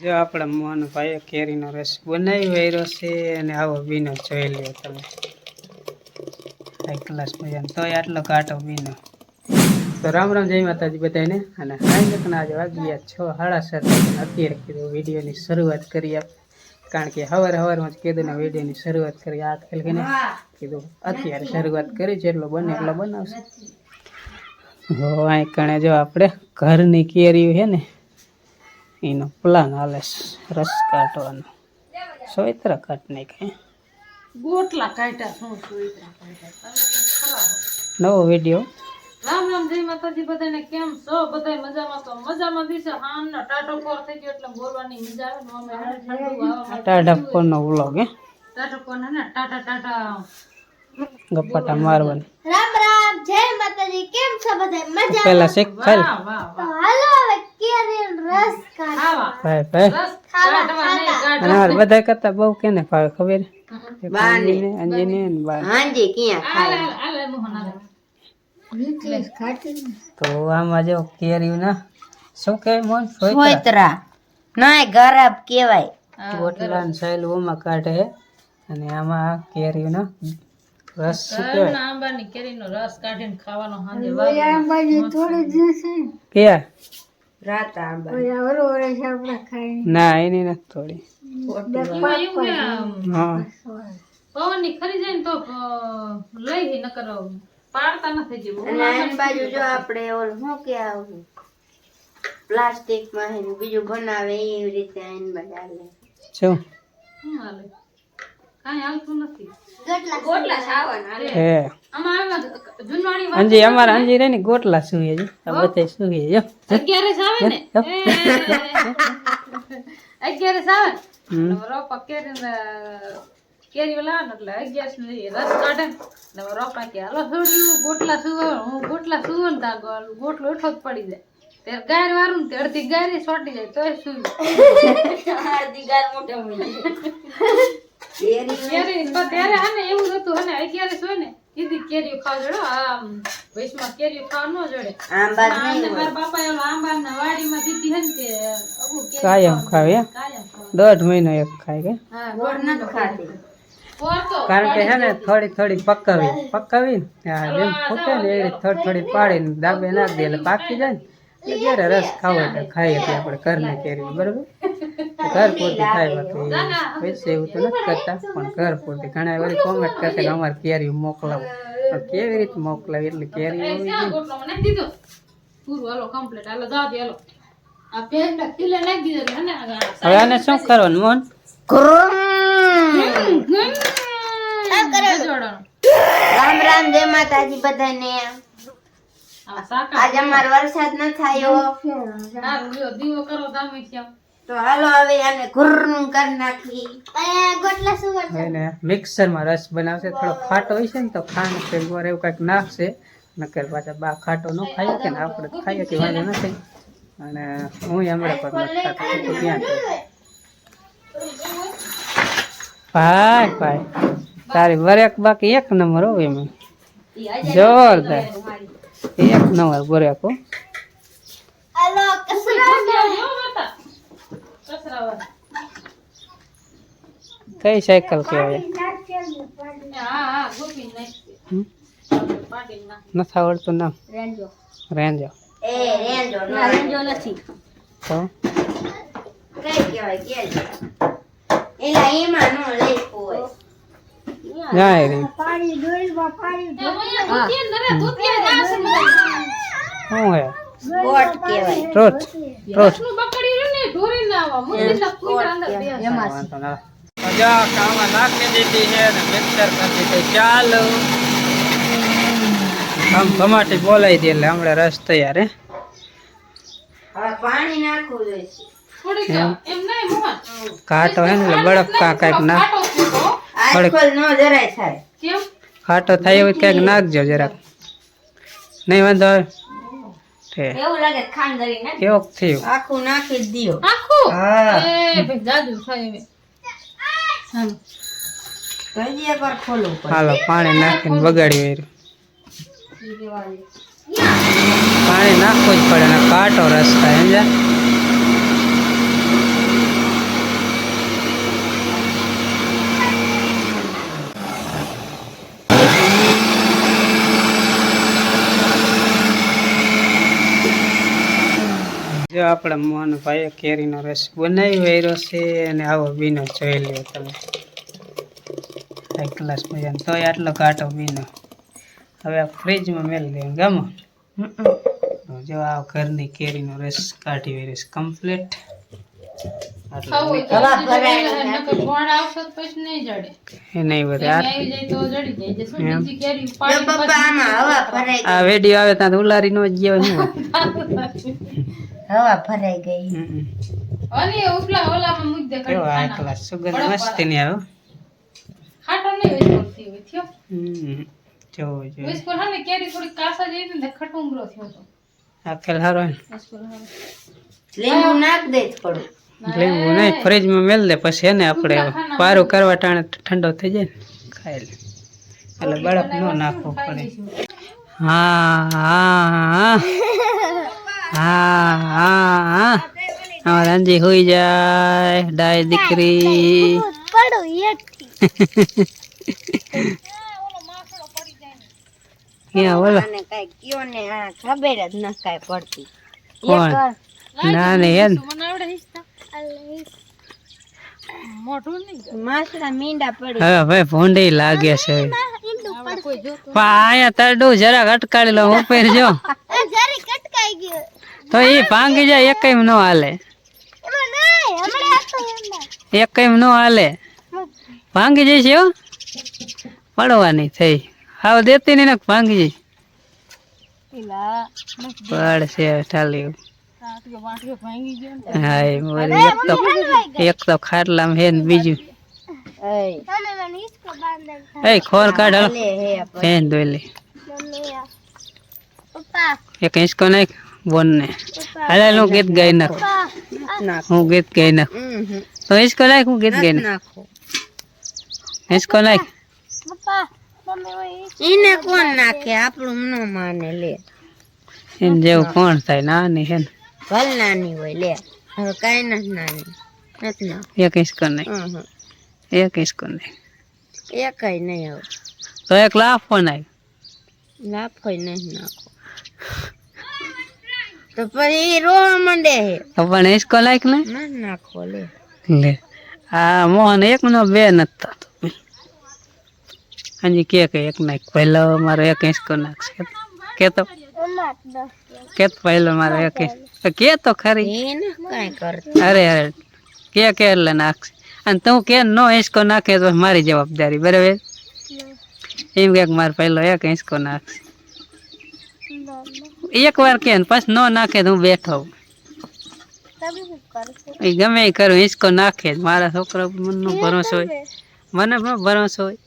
જો આપણા મોહનભાઈએ કેરીનો રસ બનાવી વાયરો છે અને આવો બીનો જોઈ લ્યો તમે. ક્લાસ મજાનો. તોય આટલો કાંટો બીનો તો રામ રામ, જય માતાજી બધાને અને હાઈ આજે વાગ્યા છ સાડા સાત. અત્યારે કીધું વિડીયોની શરૂઆત કરી આપ. કારણ કે હવાર હવારમાં જ કીધું ને વિડીયોની શરૂઆત કરી. આ ખેલ કીધું, અત્યારે શરૂઆત કરી જેટલો બને, એટલો બનાવશે. હો અહીં કણે જો આપણે ઘરની કેરી છે ને એનો પ્લાન હાલે રસ કાઢવાનો. સોયત્રા કાઢ નાખે. ગોટલા કાઢ્યા શું સુઈતરા કાઢ્યા નવો વીડિયો રામ રામ જય માતાજી બધાને કેમ છો? બધાય મજામાં તો મજામાં દીશે હામનો ટાટો કોર થઈ ગયો એટલે બોલવાની મજા આવે ને અમે હારે ઠંડુ ટાઢા ફોનનો વ્લોગ હે? ટાટા કોર ને ટાટા ટાટા ગપ્પાટા મારવાની. રામ રામ જય માતાજી કેમ છો બધાય? મજા પહેલા શેક ખાઈ વાહ વાહ વાહ. હાલો હવે કેરીનો રસ કાઢ ખાવા ભાઈ ભાઈ. રસ કાઢવા નહીં અને કાઢવા અમારે બધા કરતા બહુ કેને ભાવે ખબર? એક અંજીને અંજીને ને હાંજી ક્યાં આલે આલે આલે મોહન આલે તો આમાં જો કેરી ના શું કે મોન સોયત્રા. સોયત્રા. નાય ગરબ કેવાય ગોટલા ને સાયલું ઓમાં કાઢે અને આમાં કેરીનો રસ શું કહેવાય? આંબાની કેરીનો રસ કાઢીને ખાવાનો હાંજે ના એની નથી થોડી ખરી જાય ને તો લઈ નકર પાડતા નથી જેવું. બાજુ જો આપણે ઓલું શું કે આવું પ્લાસ્ટિકમાં બીજું બનાવે એવી રીતે શું હાલે? અંજી અમારા અંજી રે ને ગોટલા સુઈએ છે. આ બધા સુઈએ જો અગિયારસ આવે ને? એ, અગિયારસ ને રોપા કેરી કેરી લાવે એટલે અગિયારસ ને રસ કાઢે. ને રોપા કે હાલો છોડ્યું ગોટલા સુવો હું ગોટલા સુવો ને ગોટલો ઉઠો જ પડી જાય. ત્યારે ગાય વારું ને અડધી ગાય સોટી જાય તોય સુવી. કેરી પણ ત્યારે હે ને એવું હતું હે ને અગિયારસ હોય ને કીધી કેરીઓ ખાવા જોડે. આમ વૈશમાં કેરીઓ ખાવા ન જોડે. આંબા આમને મારા બાપાએ ઓલા આંબાના વાડીમાં દીધી હે ને તે અમુક કેરી કાયમ ખાવે. દોઢ મહિનો એક ખાય કે? હા, ગોળ નથી ખાતી. કારણ કે હે ને થોડી થોડી પકાવી પકાવી ને થોડી થોડી પાડીને દાબે નાખી દે એટલે પાકી જાય ને. એટલે જ્યારે રસ ખાવો એટલે ખાઈએ તો આપણે ઘરની કેરી બરોબર? ઘર પૂરતી ખાઈ બાકી. પૈસા એવું તો નથી કરતા પણ ઘર પૂરતી. ઘણા વારી કોમેન્ટ કરતા કે અમારે કેરી મોકલાવું. પણ કેવી રીતે મોકલાવી? એટલે કેરી હોવી એટલે આને શું કરવાનું મોહન. રામ રામ જય માતાજી બધાને. આજ અમાર વરસાદ ન થયો દીવો કરો તમે તો હાલો હવે આને ઘુરનું કરી નાખી ગોટલા શું એને મિક્સરમાં રસ બનાવશે. થોડો ખાટો હોય છે ને તો ખાંડ કે ગોળ એવું કાંઈક નાખશે. નકર પાછા બા ખાટો ન ખાઈએ કે ને આપણે ખાઈએ કે વાંધો નથી. અને હું હમણાં પર નથી ખાતો ત્યાં ભાઈ ભાઈ તારી વરેક બાકી એક નંબર હોય એમાં. જોરદાર. એક નંબર હાલો જો માતા કચરાવાળા. કઈ સાયકલ કહેવાય નથી આવડતું નામ રેન્જો જાય રે શું હે? ગોટ કહેવાય. ટ્રોટ ટ્રોટ બકડી રહ્યું ને ઢોરી ના આવા મુંડીના કુતરા અંદર બે મજા કામાં નાખી દીધી છે ને મિક્સર કરી દીધી. ચાલો. આમ ટમાટી બોલાવી દે એટલે હમણાં રસ તૈયાર હે? પાણી નાખવું જોઈએ. મોહન. કાંટો હે ને બળફ કાં કા કાંઈક ના ખાટો આજકાલ નો જરાય થાય. કેમ? ખાટો થાય એવું ક્યાંક નાખજો જરાક. નહીં વાંધો આવે. એવું લાગે ખાંડ દરી ને કેવું થયું? આખું નાખી જ દ્યો. આખું? હા. જાદુ થાય હવે. હાલો. પાણી નાખીને બગાડી વાર્યું પાણી નાખવું જ પડે ને રસ્તા રસ થાય સમજ્યા? આપણા મોહનભાઈએ કેરીનો રસ બનાવી વાયરો છે અને આવો બીનો જોઈ લ્યો તમે. એક ગ્લાસ મજાનો તોય આટલો ઘાટો બીનો. હવે આ ફ્રીજમાં મેળ દે ગમો? જો આ ઘરની કેરીનો રસ કાઢી વાયરો છે કમ્પ્લીટ આ આવી જાય તો જડી જાય જે શું એમ. બીજી કેરી જો પાડી પપ્પા આમાં હવા ભરાઈ આ વેડિયો આવે ત્યાં તો ઉલારી નો જ ગયો હવા ભરાઈ ગઈ. અને ઉપલા ઓલામાં મૂકી દે કેવો કડી હાઈ ખાના. ક્લાસ સુગંધ મસ્તની આવે. ખાટો નહીં હોય પડતી હોય થયો. હમ. જો જોઈએ વિસ્કોલ હા ને કેરી થોડી કાસા જેવી ને ખટુંગરો થયો તો. આ ખેલ હારો લીંબુ નાખ દે થોડું. લીંબુ નહીં ફ્રીજમાં મેલ દે પછી એને આપણે પારું કરવા ટાણે ઠંડો થઈ જાય ને ખાઈ લે. એટલે બરફ ન નાખવો પડે. હા હા હા. હા હા હા. અમારે હોઈ જાય ડાય દીકરી. ક્યાં બોલો? અને કઈ કયો ને આ ખબર જ ન કાંઈ પડતી. કોણ? ના ને હેન. મને આવડે હિસ્સા મોઢું નહીં માસડા મીંડા પડી હવે ભાઈ ભૂંડી લાગે છે. કોઈ અહીંયા તરડું જરાક અટકાડી લો ઉપર જો તો એ ભાંગી જાય એક ન હાલે. એક ન હાલે. ભાંગી જઈશ હો. પડવાની થઈ. હાવ દેતી નહીં ને ભાંગી જઈશ. પડશે ઠાલી એક તો એક તો ખાટલામાં હે ને બીજું. એ ખોર કાઢ ફેન લે. એક હિંચકો નાખ. બોન ને હાલે હું ગીત ગાઈ નાખ. હું ગીત ગાઈ નાખું. તો હિંચકો નાખ હું ગીત ગાઈ નાખું. હિંચકો નાખ એને કોણ નાખે? આપણું ન માને લે. એને જેવું કોણ થાય? નાની હે ને. ભલ નાની હોય લે. હવે કઈ નથી નાની. નથી નાખ એક હિંચકો નહીં. એક હિંચકો નહીં. એ કઈ નહીં હવે તો એક લાફો નાખ લાફોય નહીં નાખો. તો પછી રોવા માંડે હે પણ હિંચકો નાખ ને? ના નાખો લે લે. આ મોહન એક નો બે નતા હજી કે કે એક નાખ પહેલો મારો એક હિંચકો નાખશે કે તો? કે તો પહેલો મારો એક કે તો ખરી. એને કાંઈ કરતી. અરે અરે. કે કે એટલે નાખશે અને તું કે નો હિંચકો નાખે તો મારી જવાબદારી બરાબર? એમ કે મારે પહેલો એક હિંચકો નાખશે એક વાર કે પછી નો નાખે તો હું બેઠો એ ગમે એ કરું હિંચકો નાખે જ. મારા છોકરા મનનો ભરોસો હોય. મને પણ ભરોસો હોય.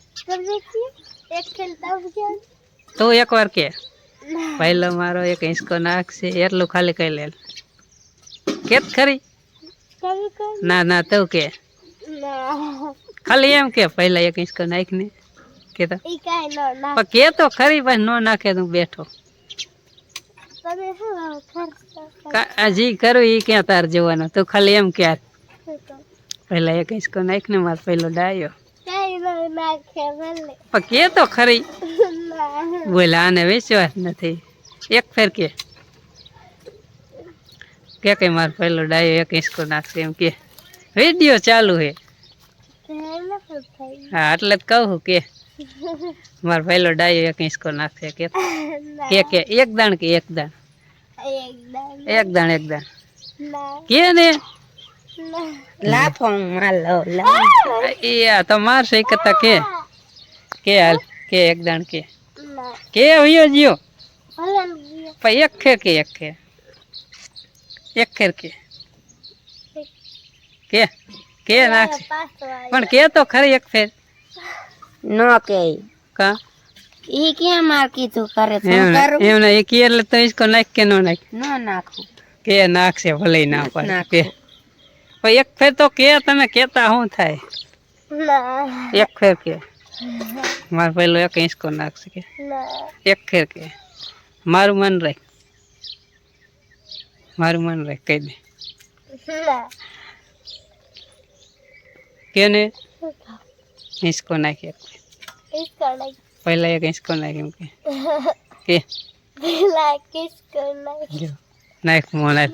તું એક વાર કે. પહેલો મારો એક હિંચકો નાખશે એટલું ખાલી કહી લે કે ખરી? ના ના તું કે. ખાલી એમ કે પહેલા એક હિંચકો નાખ ને કે તો કે તો ખરી પછી નો નાખે તું બેઠો. આ કરું એ ક્યાં તાર જવાનો? તું ખાલી એમ ક્યાર પેલા એક હિસકો નાખ ને મારો પહેલો ડાયો. પણ કે તો ખરી. બોલ આને વિશ્વાસ નથી. એક ફેર કે. કે કે માર પહેલો ડાયો એક હિસકો નાખશે એમ કે. વીડિયો ચાલુ હે. હા એટલે જ કહું કે. મારો પહેલો ડાયો એક ઈસકો નાખશે કે કે કે એક દાણ કે એક દાણ? એક દાણ. એક દાણ કે ને? લાફો માલો. એ તો મારશે એ કરતા કે. કે હાલ કે એક દાણ કે. કે વયો જ્યો પણ એક ખેર કે એક ખેર. એક ખેર કે. કે કે નાખ પણ કે તો ખરી એક ફેર ન કે કા? એ ક્યાં માર કીધું કરે તો કરું? એમ ના એ કે એટલે તો ઈસકો નાખ કે નો નાખ? ન નાખું. કે નાખશે ભલે ના પડે. કે. પણ એક ફેર તો કે તમે કેતા શું થાય? એક ફેર કે. મારે પેલો એક ઈસકો નાખશે કે. એક ફેર કે. મારું મન રાખ. મારું મન રાખ કહી દે. કે ને નાખી આપણે પહેલા એક હિંચકો નાખ એમ કે નાખ મોં નાખ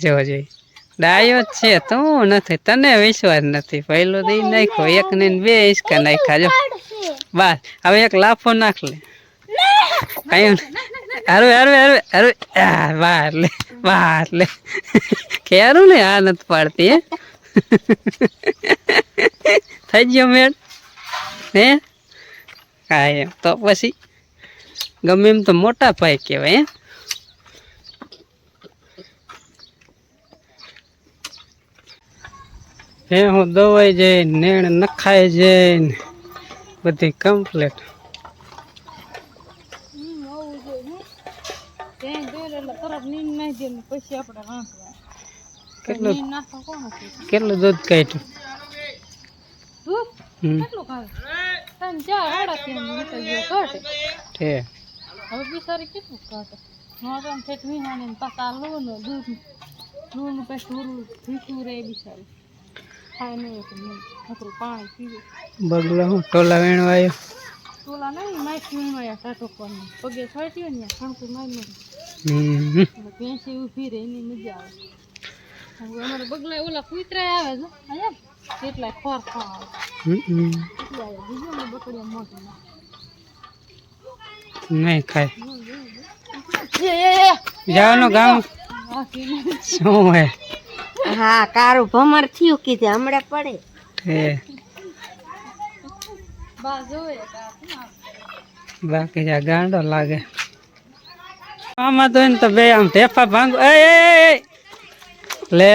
જો જોઈ ડાયો છે તું નથી તને વિશ્વાસ નથી પહેલું દી નાખ્યો એક ને બે ઈસકા નાખ્યા જો બસ હવે એક લાફો નાખ લે કયું હારું હારું હારું આ, બહાર લે બહાર લે ખેરું ને આ નથી પાડતી હે? થઈ ગયો મેળ હે? હા એમ. તો પછી ગમે એમ તો મોટા ભાઈ કહેવાય હે? હે હું દવાઈ જઈને નેણ નખાય જઈને બધી કમ્પ્લીટ ત્યાં જોઈ એટલે તરત દે પછી આપણે રાંધવા કેટલું? દૂધ કાઢ્યું? દૂધ? કેટલું ચાર આડા ત્રણ લીટર જેવું કાઢે હવે બિચારી કેટલું કાઢે નોકરામ ઠેઠ વિહાણે પાછા લોનો દૂધ લૂન પછી થોડું ભીખું રહે બિચારી. ખાય નહીં નકરું પાણી પીવે. બગલા હું ટોલા વેણવા આવ્યો. તોલા નહીં માઇક વીણવાયા ટાટો પર પગે છોટ્યો ને ખણકું મારી હમ. એટલે ભેંસી ઊભી રહે એની મજા આવે. અમારે બગલા ઓલા કૂતરા આવે છે અહીંયા કેટલાય ખોર ખાવા આવે. બીજો ને બકડીયા મોટી ના. નહીં ખાય. જવાનું ગામ. શું હે હા કારું ભમર થયું કીધે હમણાં પડે. કા બાકી જા ગાંડો લાગે. આમાં તો એને તો બે આમ ઢેફા ભાંગો એ. લે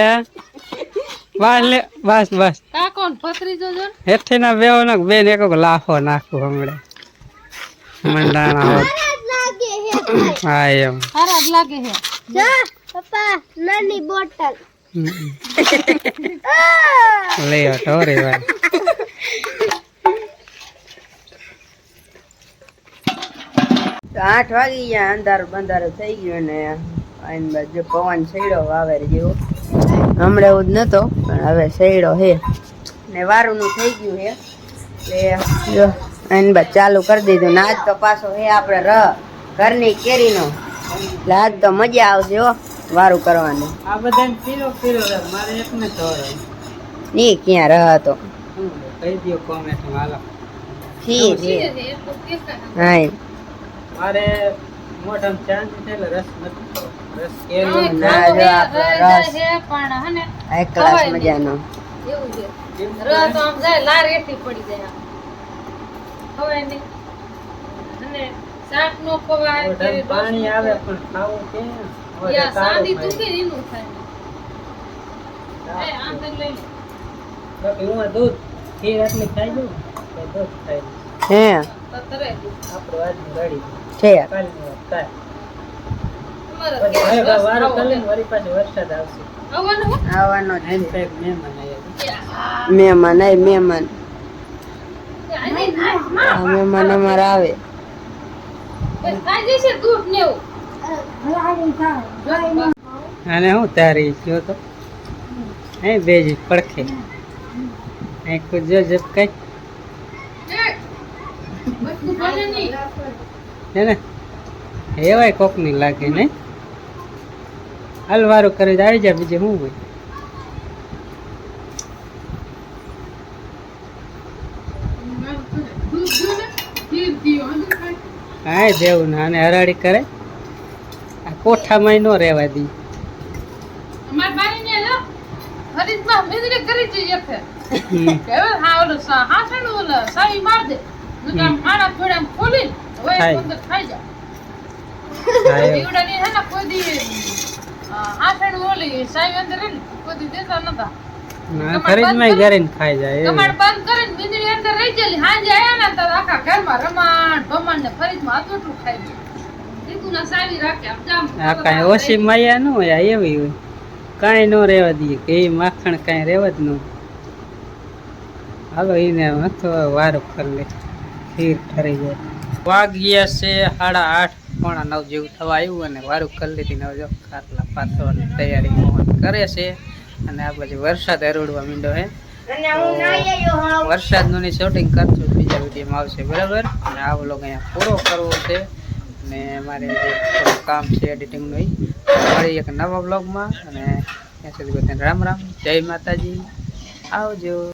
બસ લે. બસ બસ કા કોણ ભત્રીજો જો ને હેઠી ના બેવો ના બેન એક લાફો નાખું હમણે. મંડાણા હોત. હા, એમ. ખરાબ જ લાગે છે પપ્પા નાની બોટલ લે લે ઢોરી ભાઈ આઠ વાગી ગયા અંધારું બંધારું થઈ ગયું ને આઈન બાજુ પવન સૈડો વાવેર જેવો. હમણાં એવું જ નતો પણ હવે સૈડો હે. ને વારુંનું થઈ ગયું હે. એટલે જો આઈન બાદ ચાલુ કરી દીધું. ને આજ તો પાછો હે આપણે રહ ઘરની કેરીનો. એટલે આજ તો મજા આવશે હો વારું કરવાનું. આ બધાને પીરો પીરો મારે એક ને ધોરે ની ક્યાં રહ હતો? કહી દો કોમેન્ટ હાલો ઠીક છે. હા. મારે મોઢામાં ચાંદ છે એટલે રસ નથી. રસ ના, જો આપણો રસ રસ. પણ હે એક ક્લાસ મજાનો. એવું છે. રસ આમ જાય લાર એઠી પડી જાય આમ. ખવાય અને શાક નો ખવાય મોઢામાં પાણી આવે પણ ખાવું કે? યા એનું થાય. એ લઈ લે. બાકી હું દૂધ ખીર આટલી ખાઈ દઉં તો દૂધ ખાઈ. હે. છે. આવવાનું જ મહેમાન. આવ્યા મહેમાન આય મહેમાન અમારા આવે. અને હું તારી ગયો તો? અહીં બેજી પડખે. અહીં કુજો જબ કઈ? એ. હે ને. એવાય કોકની લાગે નહીં. હાલ કરે આવી જાય બીજે શું હોય? ને. હા દેવું ને અને હરાડી કરે. આ કોઠામાં નો રહેવા દી. ને કરી ખાય. નતા. ઘરે ખાઈ જાય બંધ કરીને મીંદડી અંદર રહી ગયેલી. હાંજે આયા ને તો આખા ઘરમાં રમાણ ભમાણ ને ફરીજમાં ખાઈ ગયું. કાંઈ ઓછી માયા ન હોય એવી હોય. કાંઈ ન રહેવા દઈએ કે એ માખણ કાંઈ રહેવા જ ન હાલો એને હતો વારો ફરી લે. ખીર ઠરી જાય. વાગ્યા છે સાડા આઠ પોણા નવ જેવું થવા આવ્યું અને વારું કરી લીધી. ને હવે જો ખાટલા પાથરવાની તૈયારી મોહન કરે છે અને આ પછી વરસાદ હરોડવા મીંડો હે વરસાદનું ની શૂટિંગ કરશું બીજા વિડીયોમાં આવશે બરાબર? અને આ વ્લોગ અહીંયા પૂરો કરવો છે. અને મારે જે કામ છે એડિટિંગનું એ મળી એક નવા વ્લોગમાં. અને ત્યાં સુધી બધાને રામ રામ. જય માતાજી. આવજો.